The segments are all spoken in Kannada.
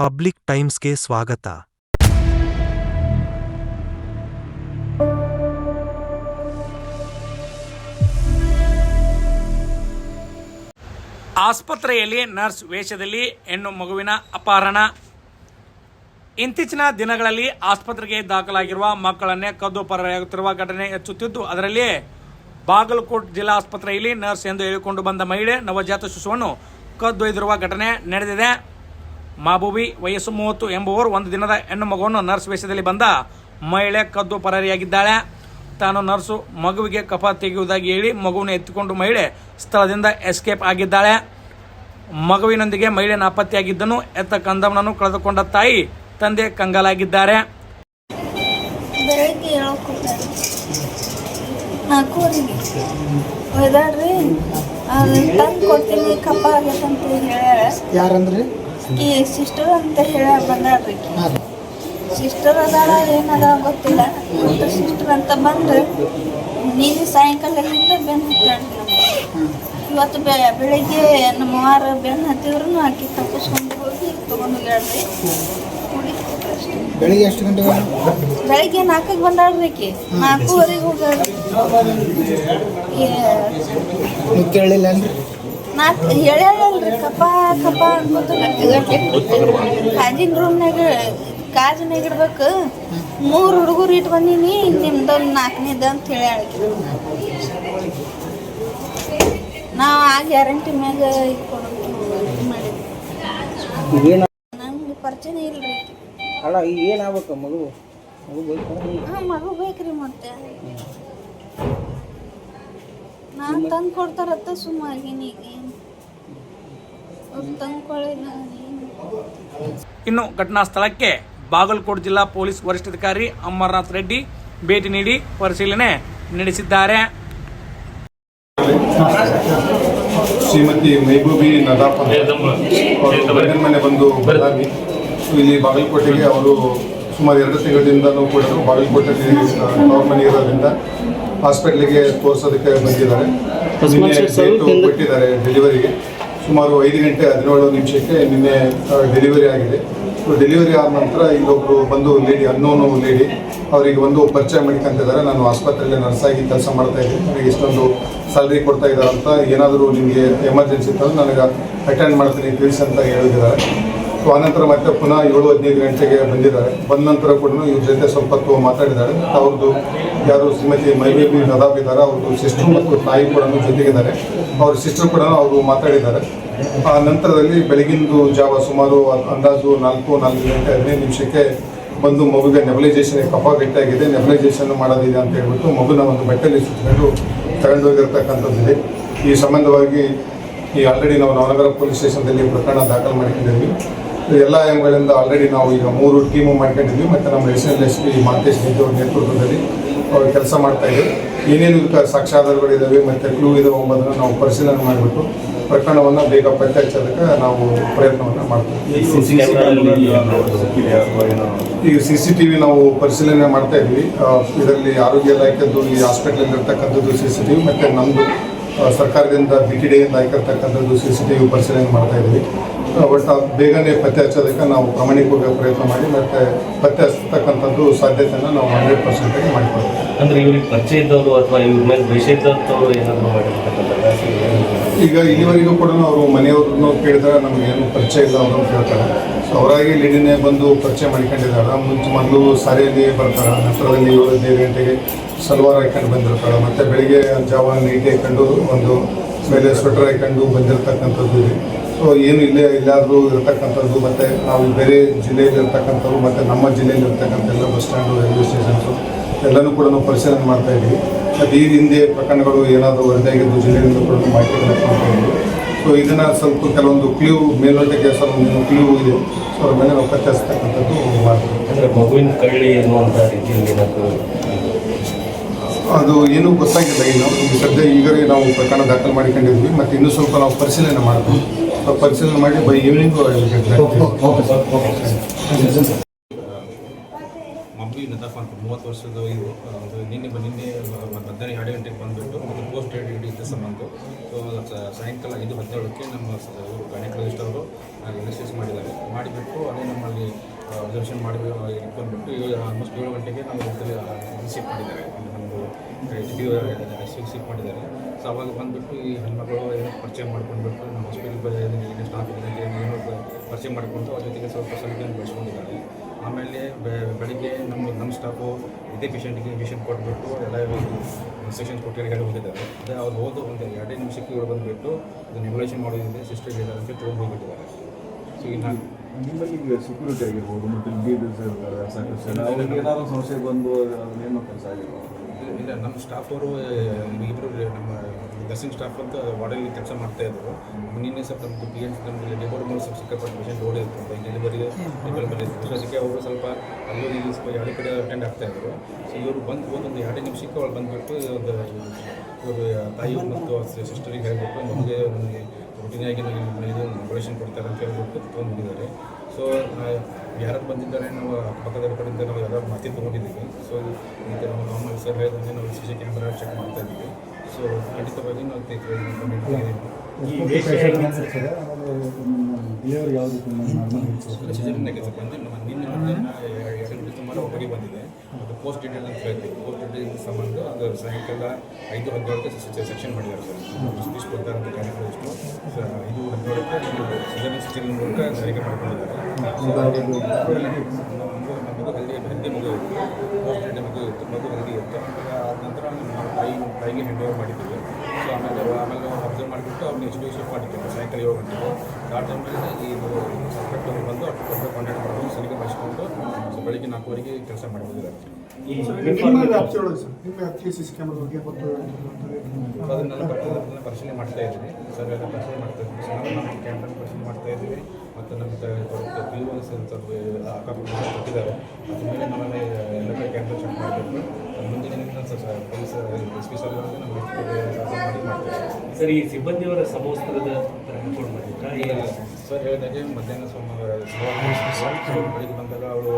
ಪಬ್ಲಿಕ್ ಟೈಮ್ಸ್ಗೆ ಸ್ವಾಗತ. ಆಸ್ಪತ್ರೆಯಲ್ಲಿ ನರ್ಸ್ ವೇಷದಲ್ಲಿ ಹೆಣ್ಣು ಮಗುವಿನ ಅಪಹರಣ. ಇತ್ತೀಚಿನ ದಿನಗಳಲ್ಲಿ ಆಸ್ಪತ್ರೆಗೆ ದಾಖಲಾಗಿರುವ ಮಕ್ಕಳನ್ನೇ ಕದ್ದು ಪರಾರಿಯಾಗುತ್ತಿರುವ ಘಟನೆ ಹೆಚ್ಚುತ್ತಿದ್ದು, ಅದರಲ್ಲಿ ಬಾಗಲಕೋಟ್ ಜಿಲ್ಲಾ ಆಸ್ಪತ್ರೆಯಲ್ಲಿ ನರ್ಸ್ ಎಂದು ಹೇಳಿಕೊಂಡು ಬಂದ ಮಹಿಳೆ ನವಜಾತ ಶಿಶುವನ್ನು ಕದ್ದೊಯ್ದಿರುವ ಘಟನೆ ನಡೆದಿದೆ. ಮಾಬೂಬಿ ವಯಸ್ಸು ಮೂವತ್ತು ಎಂಬುವರು ಒಂದು ದಿನದ ಹೆಣ್ಣು ಮಗುವನ್ನು ನರ್ಸ್ ವೇಷದಲ್ಲಿ ಬಂದ ಮಹಿಳೆ ಕದ್ದು ಪರಾರಿಯಾಗಿದ್ದಾಳೆ. ತಾನು ನರ್ಸು ಮಗುವಿಗೆ ಕಫ ತೆಗೆಯುವುದಾಗಿ ಹೇಳಿ ಮಗುವನ್ನು ಎತ್ತಿಕೊಂಡು ಮಹಿಳೆ ಸ್ಥಳದಿಂದ ಎಸ್ಕೇಪ್ ಆಗಿದ್ದಾಳೆ. ಮಗುವಿನೊಂದಿಗೆ ಮಹಿಳೆ ನಾಪತ್ತೆಯಾಗಿದ್ದನು. ಎತ್ತ ಕಂದಮ್ಮನನ್ನು ಕಳೆದುಕೊಂಡ ತಾಯಿ ತಂದೆ ಕಂಗಾಲಾಗಿದ್ದಾರೆ. ಯಾರಂದ್ರಿ? ಈ ಸಿಸ್ಟರ್ ಅಂತ ಹೇಳ ಬಂದಾಳ್ರಿ ಸಿಸ್ಟರ್ ಅದಾಳ ಏನದ ಗೊತ್ತಿಲ್ಲ. ಮತ್ತು ಸಿಸ್ಟರ್ ಅಂತ ಬಂದ್ರೆ ನೀನು ಸಾಯಂಕಾಲದಿಂದ ಬೆನ್ನು ಹತ್ತಾಳ್ರಿ ಇವತ್ತು ಬೆ ಬೆಳಿಗ್ಗೆ ನಮ್ಮ ವಾರ ಬೆನ್ನು ಹತ್ತಿದ್ರು ಆಕಿ ತಪ್ಪಿಸ್ಕೊಂಡು ಹೋಗಿ ತೊಗೊಂಡು ಅಷ್ಟೇ. ಬೆಳಿಗ್ಗೆ ಎಷ್ಟು ಗಂಟೆಗೆ ಬೆಳಿಗ್ಗೆ ನಾಲ್ಕಕ್ಕೆ ಬಂದಾಳ್ರಿ ಆಕಿ. ನಾಲ್ಕೂವರೆಗೆ ಹೋಗ್ಯಾಳ್ರಿ. ಕೇಳಿಲ್ಲ ಕೇಳಲಿಲ್ಲ ನಾಲ್ಕು ಹೇಳ್ಯಾಳಲ್ರಿ ಕಪ್ಪ ಕಪ್ಪ ಅನ್ಕೋತ ಕಾಜಿನ ರೂಮ್ನಾಗ ಕಾಜಿನಾಗ ಇಡ್ಬೇಕು. ಮೂರು ಹುಡುಗರು ಇಟ್ಟು ಬಂದೀನಿ ನಿಮ್ದೊಂದು ನಾಲ್ಕನೇದ ಅಂತ ಹೇಳ್ಯಾಳ ನಾವು ಆ ಗ್ಯಾರಂಟಿ ಮ್ಯಾಗ ಮಾಡಿದ್ವಿ. ನಮ್ಗೆ ಪರಿಚಯ ಇಲ್ರಿ. ಅಲ್ಲ ಈಗ ಏನಾಗ್ಬೇಕು ಮಗು? ಮಗು ಬೇಕು ಹಾಂ ಮಗು ಬೇಕ್ರಿ ಮತ್ತೆ. ನಾನು ತಂದು ಕೊಡ್ತಾರತ್ತ ಆಗಿನ ಈಗ. ಇನ್ನು ಘಟನಾ ಸ್ಥಳಕ್ಕೆ ಬಾಗಲಕೋಟ್ ಜಿಲ್ಲಾ ಪೊಲೀಸ್ ವರಿಷ್ಠಾಧಿಕಾರಿ ಅಮರನಾಥ್ ರೆಡ್ಡಿ ಭೇಟಿ ನೀಡಿ ಪರಿಶೀಲನೆ ನಡೆಸಿದ್ದಾರೆ. ಶ್ರೀಮತಿ ಮೈಬೂಬಿ ನದಾಪೇ ಅವರು ಮನೆ ಬಂದು ಇಲ್ಲಿ ಬಾಗಲಕೋಟೆಗೆ ಅವರು ಸುಮಾರು ಎರಡು ತಿಂಗಳಿಂದ ಕೂಡ ಬಾಗಲಕೋಟೆಯಲ್ಲಿ ಅವ್ರ ಮನೆ ಇರೋದ್ರಿಂದ ಹಾಸ್ಪಿಟ್ಲಿಗೆ ತೋರಿಸೋದಕ್ಕೆ ಬಂದಿದ್ದಾರೆ. ಕೊಟ್ಟಿದ್ದಾರೆ ಡೆಲಿವರಿಗೆ ಸುಮಾರು ಐದು ಗಂಟೆ, ಹದಿನೇಳು ನಿಮಿಷಕ್ಕೆ ನಿನ್ನೆ ಡೆಲಿವರಿ ಆಗಿದೆ. ಸೊ ಡೆಲಿವರಿ ಆದ ನಂತರ ಇಲ್ಲೊಬ್ಬರು ಬಂದು ಲೇಡಿ ಅನ್ನೋನು ಲೇಡಿ ಅವರಿಗೆ ಒಂದು ಪರಿಚಯ ಮಾಡ್ಕೊಂತಿದ್ದಾರೆ ನಾನು ಆಸ್ಪತ್ರೆಯಲ್ಲಿ ನರ್ಸಾಗಿ ಕೆಲಸ ಮಾಡ್ತಾ ಇದ್ದೀನಿ. ನನಗೆ ಇಷ್ಟೊಂದು ಸ್ಯಾಲ್ರಿ ಕೊಡ್ತಾ ಇದ್ದಾರೆ ಅಂತ ಏನಾದರೂ ನಿಮಗೆ ಎಮರ್ಜೆನ್ಸಿ ಇತ್ತಂದ್ರೆ ನನಗೆ ಅಟೆಂಡ್ ಮಾಡ್ತೀನಿ, ತಿಳಿಸಿ ಅಂತ ಹೇಳಿದ್ದಾರೆ. ಸೊ, ಆನಂತರ ಮತ್ತೆ ಪುನಃ ಏಳು ಹದಿನೈದು ಗಂಟೆಗೆ ಬಂದಿದ್ದಾರೆ. ಬಂದ ನಂತರ ಕೂಡ ಇವ್ರ ಜೊತೆ ಸ್ವಲ್ಪ ಹೊತ್ತು ಮಾತಾಡಿದ್ದಾರೆ. ಅವ್ರದ್ದು ಯಾರು ಶ್ರೀಮತಿ ಮೈಬೇಬಿ ನದಾಬ್ ಇದ್ದಾರೆ ಅವ್ರದ್ದು ಸಿಸ್ಟರ್ ಮತ್ತು ತಾಯಿ ಕೂಡ ಜೊತೆಗಿದ್ದಾರೆ. ಅವ್ರ ಸಿಸ್ಟರ್ ಕೂಡ ಅವರು ಮಾತಾಡಿದ್ದಾರೆ. ಆ ನಂತರದಲ್ಲಿ ಬೆಳಗಿಂದು ಜಾವ ಸುಮಾರು ಅಂದಾಜು ನಾಲ್ಕು ನಾಲ್ಕು ಗಂಟೆ ಹದಿನೈದು ನಿಮಿಷಕ್ಕೆ ಬಂದು ಮಗುಗೆ ನೆಬಲೈಸೇಷನ್ ಕಫ ಗಟ್ಟಿಯಾಗಿದೆ ನೆಬಲೈಸೇಷನ್ ಮಾಡೋದಿದೆ ಅಂತ ಹೇಳ್ಬಿಟ್ಟು ಮಗುನ ಒಂದು ಬಟ್ಟೆಯಲ್ಲಿ ಸುತ್ತಕೊಂಡು ತಗೊಂಡೋಗಿರ್ತಕ್ಕಂಥದ್ದಿದೆ ಈ ಸಂಬಂಧವಾಗಿ ಈ ಆಲ್ರೆಡಿ ನಾವು ನವನಗರ ಪೊಲೀಸ್ ಸ್ಟೇಷನ್ದಲ್ಲಿ ಪ್ರಕರಣ ದಾಖಲು ಮಾಡ್ಕೊಂಡಿದ್ವಿ. ಎಲ್ಲ ಎಂಗಳಿಂದ ಆಲ್ರೆಡಿ ನಾವು ಈಗ ಮೂರು ಟೀಮು ಮಾಡ್ಕೊಂಡಿದ್ವಿ ಮತ್ತು ನಮ್ಮ S L S P Mantesh ಅವ್ರ ನೇತೃತ್ವದಲ್ಲಿ ಅವ್ರು ಕೆಲಸ ಮಾಡ್ತಾ ಇದ್ದೀವಿ ಏನೇನು ಸಾಕ್ಷಾಧಾರಗಳಿದ್ದಾವೆ ಮತ್ತು ಕ್ಲೂ ಇದಾವೆ ಎಂಬುದನ್ನು ನಾವು ಪರಿಶೀಲನೆ ಮಾಡಿಬಿಟ್ಟು ಪ್ರಕರಣವನ್ನು ಬೇಗ ಪತ್ತೆ ಹಚ್ಚೋದಕ್ಕೆ ನಾವು ಪ್ರಯತ್ನವನ್ನು ಮಾಡ್ತೀವಿ. ಈಗ ಸಿ ಸಿ ಟಿ ವಿ ನಾವು ಪರಿಶೀಲನೆ ಮಾಡ್ತಾ ಇದ್ವಿ ಇದರಲ್ಲಿ ಆರೋಗ್ಯ ಇಲಾಖೆದ್ದು ಈ ಹಾಸ್ಪಿಟ್ಲಲ್ಲಿ ಇರ್ತಕ್ಕಂಥದ್ದು ಸಿ ಸಿ ಟಿ ವಿ ಮತ್ತು ನಮ್ಮದು ಸರ್ಕಾರದಿಂದ ಬಿ ಟಿ ಡಿಯಿಂದ ಹಾಕಿರ್ತಕ್ಕಂಥದ್ದು ಸಿ ಸಿ ಟಿ ವಿ ಪರಿಶೀಲನೆ ಮಾಡ್ತಾ ಇದ್ವಿ ಬಟ್ ಬೇಗನೆ ಪತ್ತೆ ಹಚ್ಚೋದಕ್ಕೆ ನಾವು ಪ್ರಮಾಣಿಕವಾಗಿ ಪ್ರಯತ್ನ ಮಾಡಿ ಮತ್ತೆ ಪತ್ತೆ ಹಚ್ಚತಕ್ಕಂಥದ್ದು ಸಾಧ್ಯತೆಯನ್ನು ನಾವು ಹಂಡ್ರೆಡ್ ಪರ್ಸೆಂಟಾಗಿ ಮಾಡಿಕೊಡ್ತೀವಿ ಅಂದ್ರೆ ಇವ್ರಿಗೆ ಪರಿಚಯ ಇದ್ದವರು ಅಥವಾ ಇವ್ರ ಮೇಲೆ ದ್ವೇಷ ಇದ್ದವರು ಏನಾದರೂ ಮಾಡಿರ್ತಕ್ಕಂಥ ಈಗ ಇಲ್ಲಿವರೆಗೂ ಕೂಡ ಅವರು ಮನೆಯವ್ರನ್ನು ಕೇಳಿದ್ರೆ ನಮ್ಗೆ ಏನು ಪರಿಚಯ ಇಲ್ಲ ಅವರು ಅಂತ ಹೇಳ್ತಾರೆ. ಸೊ ಅವರಾಗಿ ಲಿಡಿನೇ ಬಂದು ಪರಿಚಯ ಮಾಡ್ಕೊಂಡಿದ್ದಾರೆ. ಮುಂಚೆ ಮೊದಲು ಸಾರಿಯಲ್ಲಿ ಬರ್ತಾರೆ ನಂತರದಲ್ಲಿ ಏಳು ಗಂಟೆಗೆ ಸಲ್ವಾರ್ ಹಾಕೊಂಡು ಬಂದಿರ್ತಾಳೆ ಮತ್ತು ಬೆಳಿಗ್ಗೆ ಜಾವ ನೈಟಿ ಹಾಕೊಂಡು ಒಂದು ಮೇಲೆ ಸ್ವೆಟರ್ ಹಾಕೊಂಡು ಬಂದಿರತಕ್ಕಂಥದ್ದು ಇದೆ. ಸೊ ಏನು ಇಲ್ಲೇ ಇಲ್ಲಾದರೂ ಇರತಕ್ಕಂಥದ್ದು ಮತ್ತು ನಾವು ಬೇರೆ ಜಿಲ್ಲೆಯಲ್ಲಿ ಇರ್ತಕ್ಕಂಥವ್ರು ಮತ್ತು ನಮ್ಮ ಜಿಲ್ಲೆಯಲ್ಲಿ ಇರ್ತಕ್ಕಂಥ ಎಲ್ಲ ಬಸ್ ಸ್ಟ್ಯಾಂಡು ರೈಲ್ವೆ ಸ್ಟೇಷನ್ಸು ಎಲ್ಲನೂ ಕೂಡ ನಾವು ಪರಿಶೀಲನೆ ಮಾಡ್ತಾ ಇದ್ದೀವಿ ಮತ್ತು ಈ ಹಿಂದೆ ಪ್ರಕರಣಗಳು ಏನಾದರೂ ವರದಿಯಾಗಿದ್ದು ಜಿಲ್ಲೆಯಿಂದ ಕೂಡ ಮಾಹಿತಿ ಮಾಡ್ತಾ ಇದ್ದೀವಿ ಸೊ ಇದನ್ನು ಸ್ವಲ್ಪ ಕೆಲವೊಂದು ಕ್ಲೂ ಮೇಲ್ನೋಟಕ್ಕೆ ಸ್ವಲ್ಪ ಕ್ಲೂ ಇದೆ. ಸೊ ಅದ್ರ ಮೇಲೆ ನಾವು ಪತ್ತೆ ಹಚ್ಚತಕ್ಕಂಥದ್ದು ಮಾಡ್ತೀವಿ. ಅಂದರೆ ಮಗುವಿನ ಕಳ್ಳಿ ಎನ್ನುವಂಥ ರೀತಿಯಲ್ಲಿ ಅದು ಏನೂ ಗೊತ್ತಾಗಿಲ್ಲ ಇನ್ನು. ಈಗ ಸದ್ಯ ಈಗಲೇ ನಾವು ಪ್ರಕರಣ ದಾಖಲು ಮಾಡಿಕೊಂಡಿದ್ವಿ. ಮತ್ತು ಇನ್ನೂ ಸ್ವಲ್ಪ ನಾವು ಪರಿಶೀಲನೆ ಮಾಡ್ತೀವಿ. ಪರಿಶೀಲನೆ ಮಾಡಿ ಬೈ ಈವ್ನಿಂಗ್ ಮಮ್ಮಿ ನದಾಫ್ ಅಂತ ಮೂವತ್ತು ವರ್ಷದ ಇದು ಅದು ನಿನ್ನೆ ನಿನ್ನೆ ಮಧ್ಯಾಹ್ನ ಎರಡು ಗಂಟೆಗೆ ಬಂದುಬಿಟ್ಟು ಮತ್ತು ಪೋಸ್ಟ್ ಡಿ ಕೆಲಸ ಸಂಬಂಧ. ಸೊ ಸಾಯಂಕಾಲ ಐದು ಹದಿನೇಳಕ್ಕೆ ನಮ್ಮ ಇವರು ಗಣೇಶ್ ಅವರು ರಿಜಿಸ್ಟ್ರೇಷನ್ ಮಾಡಿದ್ದಾರೆ. ಮಾಡಿಬಿಟ್ಟು ಅದೇನು ದರ್ಶನ ಮಾಡಿ ಇಟ್ಕೊಂಡ್ಬಿಟ್ಟು ಈಗ ಆಲ್ಮೋಸ್ಟ್ ಏಳು ಗಂಟೆಗೆ ನಾವು ರಿಸೀವ್ ಮಾಡಿದ್ದಾರೆ ನಮ್ಮದು ಸಿಕ್ ಮಾಡಿದ್ದಾರೆ ಸೊ ಅವಾಗ ಬಂದುಬಿಟ್ಟು ಈ ಹೆಣ್ಮಗಳು ಏನೋ ಪರಿಚಯ ಮಾಡ್ಕೊಂಡ್ಬಿಟ್ಟು ನಮ್ಮ ಹಾಸ್ಪಿಟಲ್ ಏನು ಸ್ಟಾಫ್ ಇದೆ ಏನೋ ಪರಿಚಯ ಮಾಡಿಕೊಂಡು ಅವ್ರ ಜೊತೆಗೆ ಸ್ವಲ್ಪ ಸಲಿಗೆಯನ್ನು ಬೆಳೆಸ್ಕೊಂಡಿದ್ದಾರೆ. ಆಮೇಲೆ ಬೆಳಿಗ್ಗೆ ನಮ್ಮ ನಮ್ಮ ಸ್ಟಾಫು ಇದೇ ಪೇಷಂಟಿಗೆ ಇಂಜೆಕ್ಷನ್ ಕೊಟ್ಬಿಟ್ಟು ಎಲ್ಲ ಇನ್ಸ್ಟ್ರಕ್ಷನ್ಸ್ ಕೊಟ್ಟಿರೋ ಹೇಳಿ ಹೋಗಿದ್ದಾರೆ ಅದೇ ಅವ್ರು ಹೋದ ಒಂದು ಎರಡೇ ನಿಮಿಷಕ್ಕೆ ಇವರು ಬಂದುಬಿಟ್ಟು ಅದು ನೆಗ್ಯುಲೇಷನ್ ಮಾಡೋದಿದೆ ಸಿಸ್ಟರ್ ಹೇಳಿದ್ದಾರೆ ಅಂತ ತೊಗೊಂಡು ಹೋಗಿಬಿಟ್ಟಿದ್ದಾರೆ. ಸೊ ಇನ್ನು ನಿಮ್ಮಲ್ಲಿ ಈಗ ಸೆಕ್ಯೂರಿಟಿ ಆಗಿರ್ಬೋದು ಮತ್ತು ಲೀಡರ್ಸ್ ಇರ್ತಾರೆ ಅವ್ರಿಗೆ ಏನಾದ್ರು ಸಮಸ್ಯೆ ಬಂದು ಅದನ್ನೇನು ಕೆಲಸ ಆಗಿಲ್ಲ? ಇಲ್ಲ ನಮ್ಮ ಸ್ಟಾಫ್ ಅವರು ಇಬ್ಬರು ನಮ್ಮ ನರ್ಸಿಂಗ್ ಸ್ಟಾಫ್ ಅಂತ ವಾರ್ಡಲ್ಲಿ ಕೆಲಸ ಮಾಡ್ತಾ ಇದ್ರು ನಿನ್ನೆ ಸ್ವಲ್ಪ ನಮ್ಮದು ಪಿ ಎಚ್ ನಮ್ಮಲ್ಲಿ ಲೇಬರ್ ಮೇಲೆ ಸ್ವಲ್ಪ ಸಿಕ್ಕಾಪಟ್ಟು ಪೇಷಂಟ್ ಓಡಿತ್ತು ಡೆಲಿವರಿ ಡೆಲಿವರಿ ಇತ್ತು. ಅದಕ್ಕೆ ಅವರು ಸ್ವಲ್ಪ ಅಲ್ಲೂ ಇಲ್ಲಿ ಸ್ವಲ್ಪ ಎರಡು ಕಡೆ ಅಟೆಂಡ್ ಆಗ್ತಾ ಇದ್ರು. ಸೊ ಇವರು ಬಂದು ಒಂದು ಎರಡು ನಿಮಿಷಕ್ಕೆ ಅವ್ರು ಬಂದುಬಿಟ್ಟು ಒಂದು, ಇವರು ತಾಯಿ ಮತ್ತು ಸಿಸ್ಟರಿಗೆ ಹೇಳ್ಬಿಟ್ಟು ನಮಗೆ ರುಟೀನಾಗಿ ಇದು ಆಪರೇಷನ್ ಕೊಡ್ತಾರೆ ಅಂತ ಹೇಳ್ಬಿಟ್ಟು ತೊಗೊಂಡಿದ್ದಾರೆ ಸೊ ಯಾರು ಬಂದಿದ್ದಾರೆ ನಾವು ಅಕ್ಕಪಕ್ಕದ ಕಡೆಯಿಂದ ನಾವು ಎಲ್ಲ ಮಾತಿ ತೊಗೊಂಡಿದ್ದೀವಿ. ಸೊ ಮತ್ತು ನಾವು ನಾರ್ಮಲ್ ಸರ್ ಹೇಳಿದಂಗೆ ನಾವು ಸಿ ಸಿ ಕ್ಯಾಮ್ರಾ ಚೆಕ್ ಮಾಡ್ತಾ ಇದ್ದೀವಿ. ಸೊ ಖಂಡಿತವಾಗಿ ನಾವು ಈ ವೇಷ ಡಿಲಿವರಿ ಯಾವ ರೀತಿ ಸಿಜರಿನಾಗೆ ಬಂದು ನಮ್ಮ ನಿನ್ನೆ ಎರಡು ಗಂಟೆ ಸುಮಾರು ಒಬ್ಬರಿಗೆ ಬಂದಿದೆ. ಅದು ಪೋಸ್ಟ್ ಡಿಟೇಲ್ ಅಂತ ಹೇಳ್ತೀವಿ. ಪೋಸ್ಟ್ ಡಿಟೇಲ್ ಸಂಬಂಧ ಅದು ಸಾಯಂಕಾಲ ಐದು ಹದಿನೇಳಕ್ಕೆ ಸೆಕ್ಷನ್ ಮಾಡಿದ್ದಾರೆ ಸರ್. ಸತೀಶ್ ಕೊಡ್ತಾರೆ ಅಂತ ಕಾರ್ಯಕ್ರಮ ಸರ್ ಐದು ಹದಿನೇಳಕ್ಕೆ ಸಿಜರಿನ್ ಸೆಕ್ಷನ್ ಮೂಲಕ ಸಾರಿಗೆ ಮಾಡ್ಕೊಂಡಿದ್ದಾರೆ. ಮಗು ಹಳ್ಳಿ ಹಳ್ಳಿ ಮಗು ಇತ್ತು ಪೋಸ್ಟ್ ಡೇಟೆ ಮಗು ಇತ್ತು ಮಗು ಹಳ್ಳಿ ಇತ್ತು. ಆದ ನಂತರ ನಮ್ಮ ತಾಯಿ ತಾಯಿಗೆ ಹ್ಯಾಂಡ್ ಓವರ್ ಮಾಡಿದ್ದೀವಿ ಸೊ ಆಮೇಲೆ ಆಮೇಲೆ ಅಬ್ಸರ್ವ್ ಮಾಡಿಬಿಟ್ಟು ಅವ್ರನ್ನ ಶಿಫ್ಟ್ ಮಾಡಿದ್ದೀವಿ ಸಾಯಂಕಾಲ ಏಳು ಗಂಟೆಗೆ. ಆ ಟೈಮಲ್ಲಿ ಈ ಸಬ್ಜೆಕ್ಟ್ ಅವರು ಬಂದು ಅವ್ರ ಕಾಂಟ್ಯಾಕ್ಟ್ ಮಾಡ್ಕೊಂಡು ಸರಿಗೆ ಮಾಡಿಸ್ಕೊಂಡು ಸೊ ಬೆಳಿಗ್ಗೆ ನಾಲ್ಕುವರೆಗೆ ಕೆಲಸ ಮಾಡಿ ಹೋಗಿದ್ದಾರೆ ಅದನ್ನೆಲ್ಲ ಅದನ್ನ ಪರಿಶೀಲನೆ ಮಾಡ್ತಾ ಇದ್ದೀವಿ ಸರ್ ಎಲ್ಲ ಪರಿಶೀಲನೆ ಮಾಡ್ತಾ ಇದ್ದೀವಿ ಸರ್ ನಾವು ನಮ್ಮ ಕ್ಯಾಂಪನ್ ಪರಿಶೀಲನೆ ಮಾಡ್ತಾ ಇದ್ದೀವಿ. ಮತ್ತು ನಮ್ಮ ಪಿ ಯು ಸ್ವಲ್ಪ ಅಕ್ಕಪಕ್ಕ ಕೊಟ್ಟಿದ್ದಾರೆ. ಅದ್ರ ಮೇಲೆ ನಾವೆಲ್ಲ ಎಲ್ಲ ಕ್ಯಾಂಪನ್ ಚೆಕ್ ಮಾಡಬೇಕು. ಮುಂದಿನ ಪೊಲೀಸ್ ಎಸ್ ಪಿ ಸರ್ ಅವ್ರಿಗೆ ನಮ್ಮ ಸರ್ ಈ ಸಿಬ್ಬಂದಿಯವರ ಸಮವಸ್ತ್ರದ ರಿಪೋರ್ಟ್ ಮಾಡಿದ್ರಾ? ಈಗ ಸರ್ ಹೇಳಿದಾಗೆ ಮಧ್ಯಾಹ್ನ ಸೋಮವಾರ ಬೆಳಿಗ್ಗೆ ಬಂದಾಗ ಅವಳು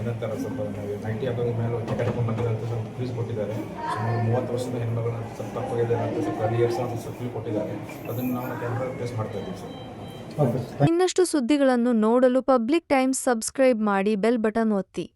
ಏನಂತಾರೆ ಸ್ವಲ್ಪ ನೈಂಟಿ ಹಬ್ಬದ ಮೇಲೆ ಒಂದು ಹಾಕೊಂಡು ಬಂದಿದೆ ಅಂತ ಸ್ವಲ್ಪ ಫೀಸ್ ಕೊಟ್ಟಿದ್ದಾರೆ. ಸುಮಾರು ಮೂವತ್ತು ವರ್ಷದ ಹೆಣ್ಮಗಳನ್ನ ಸ್ವಲ್ಪ ತಪ್ಪಾಗಿದ್ದಾರೆ ಅಂತ ಸ್ವಲ್ಪ ಇಯರ್ಸ್ ಅಂತ ಸ್ವಲ್ಪ ಫೀಲ್ ಕೊಟ್ಟಿದ್ದಾರೆ. ಅದನ್ನು ನಾವು ಕ್ಯಾಮ್ರಾ ಪ್ಲೇಸ್ ಮಾಡ್ತಾ ಇದ್ದೀವಿ ಸರ್. ಇನ್ನಷ್ಟು ಸುದ್ದಿಗಳನ್ನು ನೋಡಲು ಪಬ್ಲಿಕ್ ಟೈಮ್ಸ್ ಸಬ್ಸ್ಕ್ರೈಬ್ ಮಾಡಿ ಬೆಲ್ ಬಟನ್ ಒತ್ತಿ.